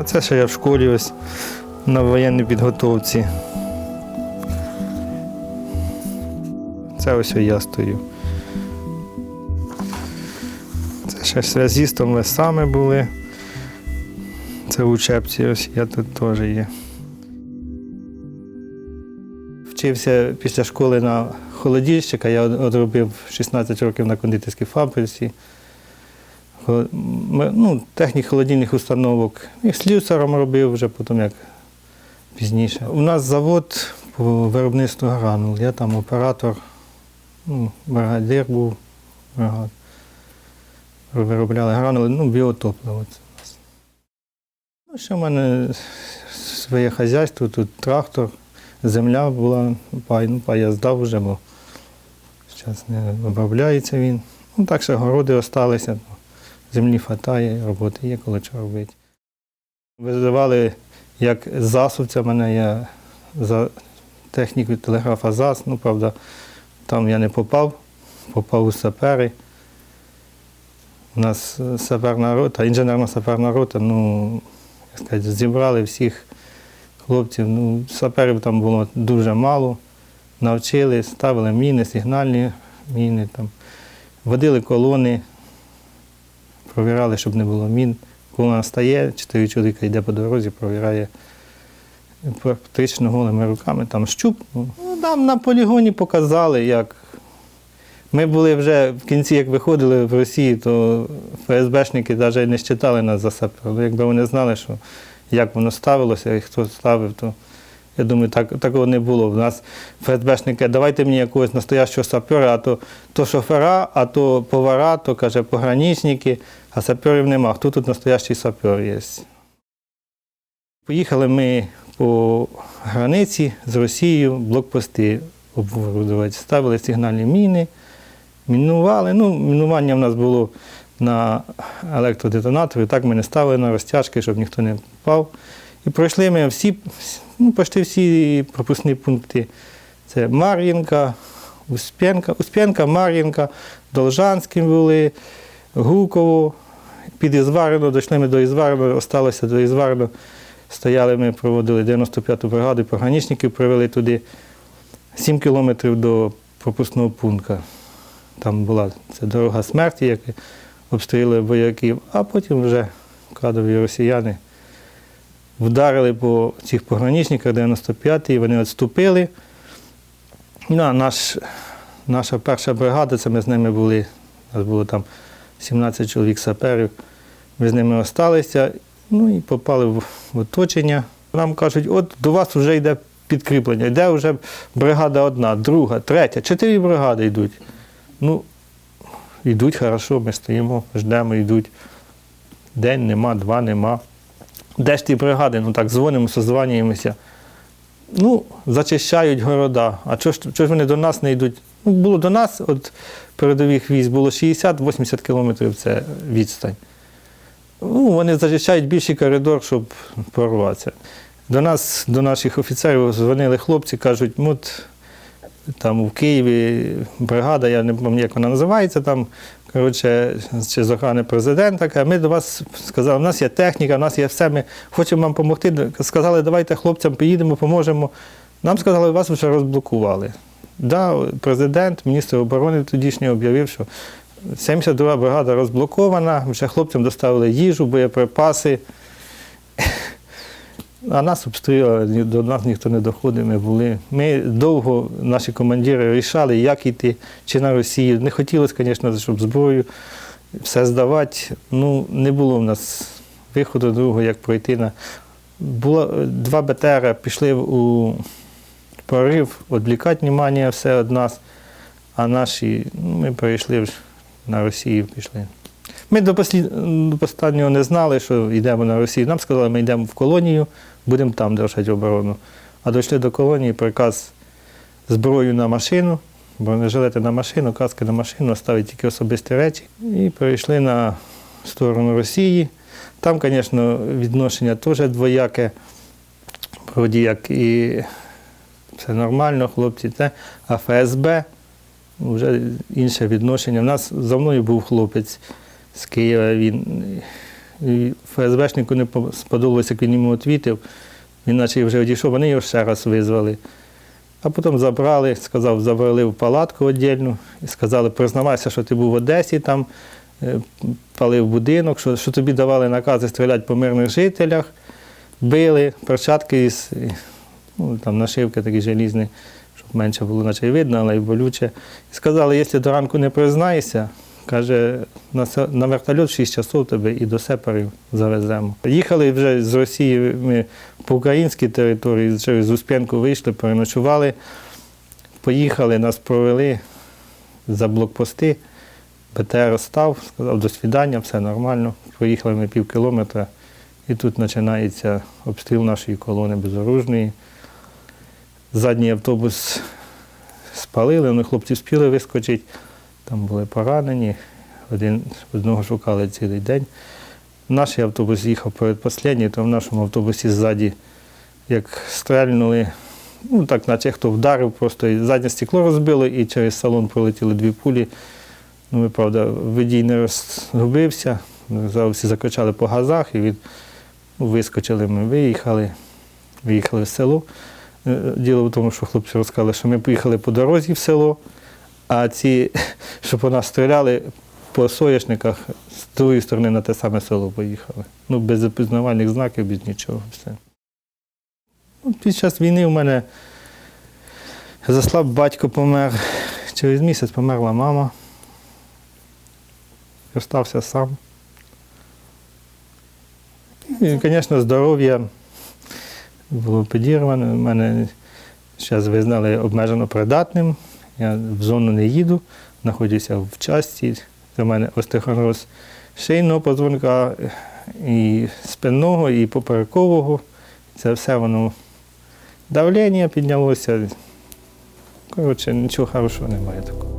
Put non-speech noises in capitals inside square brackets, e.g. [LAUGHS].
А це ще я в школі ось на воєнній підготовці. Це ось я стою. Це ще связістом ми саме були. Це в учебці, ось я тут теж є. Вчився після школи на холодильщика, я од- одробив 16 років на кондитерській фабриці. Ну, технік холодильних установок. І слюсаром робив вже потім як пізніше. У нас завод по виробництву гранул. Я там оператор, ну, бригадир був. бригад. Виробляли гранули, ну, біотопливо це у нас. Ну, ще в мене своє хазяйство, тут трактор, земля була, пай, ну, пай я здав вже, бо зараз не обробляється він. Ну, так ще городи залишилися, землі хватає, роботи є, коли що робити. Визивали як засувця мене, я за технікою телеграфа ЗАС, ну, правда, там я не попав, попав у сапери. У нас е, саперна рота, інженерна саперна рота, ну, як сказати, зібрали всіх хлопців. Ну, саперів там було дуже мало. Навчили, ставили міни, сигнальні міни, там, водили колони, провіряли, щоб не було мін. Колона стає, чотири чоловіка йде по дорозі, провіряє практично голими руками, там щуп. Ну, нам на полігоні показали, як. Ми були вже в кінці, як виходили в Росії, то ФСБшники навіть не считали нас за сапер. Ну, Якби вони знали, що як воно ставилося і хто ставив, то я думаю, так, такого не було. У нас ФСБшники, давайте мені якогось настоящого сапера, а то, то шофера, а то повара, то каже пограничники, а саперів нема. Хто тут настоящий сапер є? Поїхали ми по границі з Росією, блокпости оборудувати. Ставили сигнальні міни, мінували. Ну, мінування в нас було на електродетонаторі, так ми не ставили на розтяжки, щоб ніхто не впав. І пройшли ми всі, ну, почти всі пропускні пункти. Це Мар'їнка, Успенка, Успенка, Мар'їнка, Должанським були, Гуково, під Ізварено, дійшли ми до Ізварено, осталося до Ізварено. Стояли ми, проводили 95-ту бригаду, пограничників привели туди 7 кілометрів до пропускного пункту. Там була це дорога смерті, як обстріли вояків, а потім вже кадрові росіяни вдарили по цих пограничниках 95-й, вони відступили. Ну, наш, наша перша бригада, це ми з ними були, у нас було там 17 чоловік саперів, ми з ними залишилися, ну і попали в, в оточення. Нам кажуть, от до вас вже йде підкріплення, йде вже бригада одна, друга, третя, чотири бригади йдуть. Ну, йдуть хорошо, ми стоїмо, ждемо, йдуть. День нема, два нема. Де ж ті бригади? Ну так, дзвонимо, созванюємося. Ну, зачищають города. А чого ж, чого ж вони до нас не йдуть? Ну, було до нас, от передових військ було 60-80 кілометрів це відстань. Ну, вони зачищають більший коридор, щоб прорватися. До нас, до наших офіцерів, дзвонили хлопці, кажуть, «Ну, от там у Києві бригада, я не пам'ятаю, як вона називається, там, коротше, чи з охорони президента, каже, ми до вас сказали, у нас є техніка, у нас є все, ми хочемо вам допомогти. Сказали, давайте хлопцям поїдемо, поможемо. Нам сказали, вас вже розблокували. Да, президент, міністр оборони тодішній об'явив, що 72 бригада розблокована, вже хлопцям доставили їжу, боєприпаси. А нас обстрілювали, ні- до нас ніхто не доходив, ми були. Ми довго, наші командири, рішали, як йти, чи на Росію. Не хотілося, звісно, щоб зброю все здавати. Ну, не було в нас виходу другого, як пройти на. Було два БТР, пішли у прорив, відвлікати увагу все від нас, а наші, ну, ми перейшли на Росію, пішли. Ми до, останнього не знали, що йдемо на Росію. Нам сказали, ми йдемо в колонію, будемо там держати оборону. А дійшли до колонії, приказ зброю на машину, бронежилети на машину, каски на машину, ставити тільки особисті речі. І перейшли на сторону Росії. Там, звісно, відношення теж двояке, вроді як і все нормально, хлопці, це, а ФСБ вже інше відношення. У нас за мною був хлопець з Києва, він ФСБшнику не сподобалося, як він йому відвітив. Він наче вже одійшов, вони його ще раз визвали. А потім забрали, сказав, забрали в палатку віддільну і сказали, признавайся, що ти був в Одесі, там е, палив будинок, що, що тобі давали накази стріляти по мирних жителях, били, перчатки із ну, там нашивки такі желізні, щоб менше було наче видно, але й болюче. І сказали, якщо до ранку не признаєшся, каже, на, вертольот 6 часов тебе і до сеперів завеземо. Їхали вже з Росії ми по українській території, через Успенку вийшли, переночували, поїхали, нас провели за блокпости. БТР став, сказав до свідання, все нормально. Проїхали ми пів кілометра, і тут починається обстріл нашої колони безоружної. Задній автобус спалили, але хлопці спіли вискочити, там були поранені, один, одного шукали цілий день. Наш автобус їхав передпоследній, то в нашому автобусі ззаді, як стрельнули, ну так, наче хто вдарив, просто і заднє стекло розбило і через салон пролетіли дві пулі. Ну, ми, правда, водій не розгубився, зараз всі закричали по газах і від, ну, вискочили ми, виїхали, виїхали в село. Е, Діло в тому, що хлопці розказали, що ми поїхали по дорозі в село, а ці, [LAUGHS] що по нас стріляли, по соняшниках з другої сторони на те саме село поїхали. Ну, без опізнавальних знаків, без нічого. Все. Ну, під час війни у мене заслаб батько помер. Через місяць померла мама. Остався сам. І, звісно, здоров'я було підірване. У мене зараз визнали обмежено придатним. Я в зону не їду, знаходжуся в часті. До мене остеохондроз шийного позвонка, і спинного, і поперекового. Це все воно давлення піднялося. Коротше, нічого хорошого немає такого.